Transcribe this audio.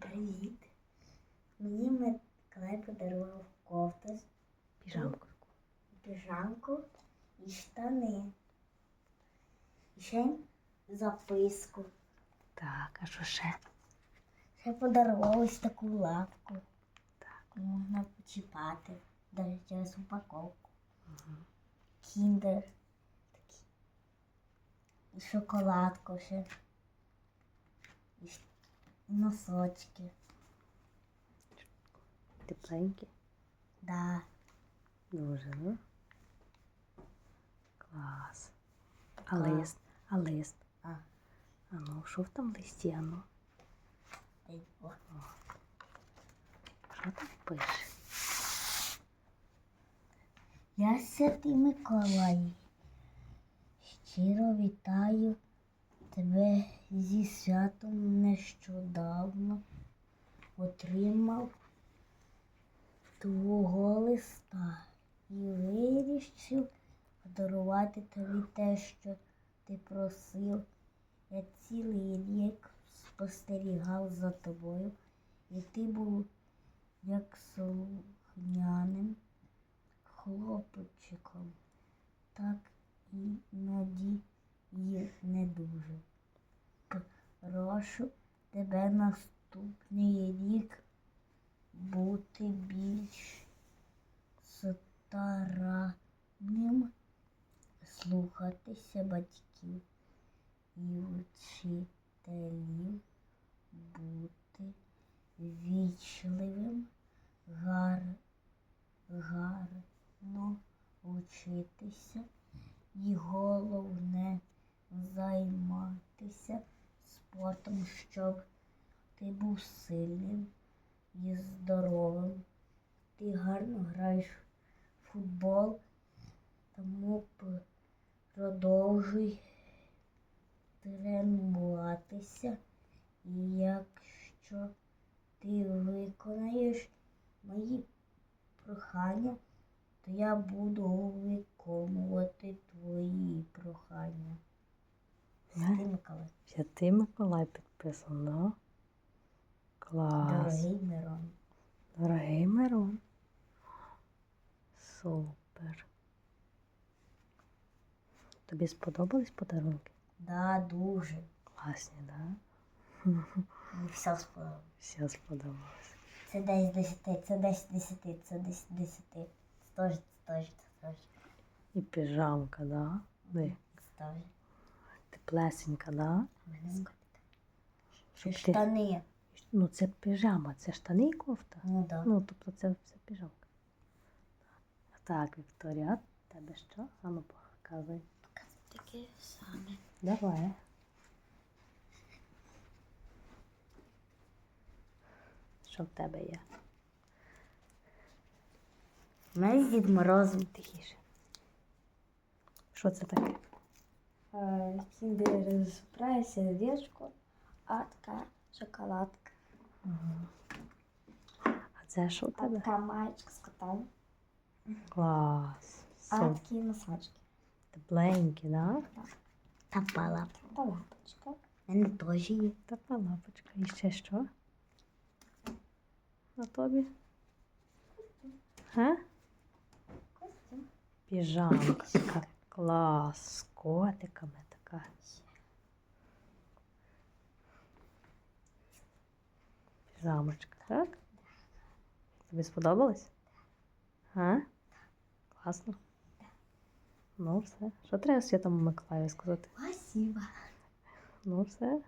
Привіт. Мені Миколай подарував кофту, Піжамку. піжамку і штани. І ще записку. Так, а що ще? Ще подарував ось таку лапку. Так. Можна почіпати навіть через упаковку. Кіндер. Такий. І шоколадку ще. Носочки. Тепленькі. Да. Дуже, ну. Клас. А Клас. лист? А лист? А, А ну, що в там листі? А ну, ей, о. що там пише? Я Святий Миколай. Щиро вітаю тебе зі святом нещодавно. Отримав твого листа і вирішив подарувати тобі те, що ти просив. Я цілий рік спостерігав за тобою, і ти був як слухняним хлопчиком, так іноді і не дуже. Прошу тебе наступний рік бути більш старанним, слухатися батьків і вчителів, бути вічливим, гар, гарно вчитися і головне займатися спортом, щоб ти був сильним і здоровим. Ти гарно граєш в футбол, тому продовжуй тренуватися. І якщо ти виконаєш мої прохання, то я буду виконувати твої прохання. Святий Миколай. Святий Миколай підписано. Клас. Дорогий Мирон. Дорогий Мирон. Супер. Тобі сподобались подарунки? Да, дуже. Класні, так? Да? Мені все сподобалось. Все сподобалось. Це десь десяти, це десь десяти, це десь десяти. Це теж, це теж, це теж. І піжамка, да? Ди. Теж. Да? Щоб ти- штани. Ну, це піжама, це штани і кофта. Ну да. Ну, тобто це все піжамка. Так, Вікторія, а тебе що? А ну показуй. Таке саме. Давай. Що в тебе є? У мене з Дід Морозом. Тихіше. Що це таке? Кіндер сюрприз, сердечко, а така шоколадка. А це що в А тебе? така маєчка з котом. Клас. А такі носочки. Тепленькі, да? Та палапка. Та лапочка. У мене теж є. Така лапочка. І ще що? На тобі? Га? Костюм. Піжамка. Клас. Котиками така. Замочка, так? Тобі сподобалось? А? Класно. Ну, все. Що треба Святому Миколаю сказати? Спасибо. Ну, все.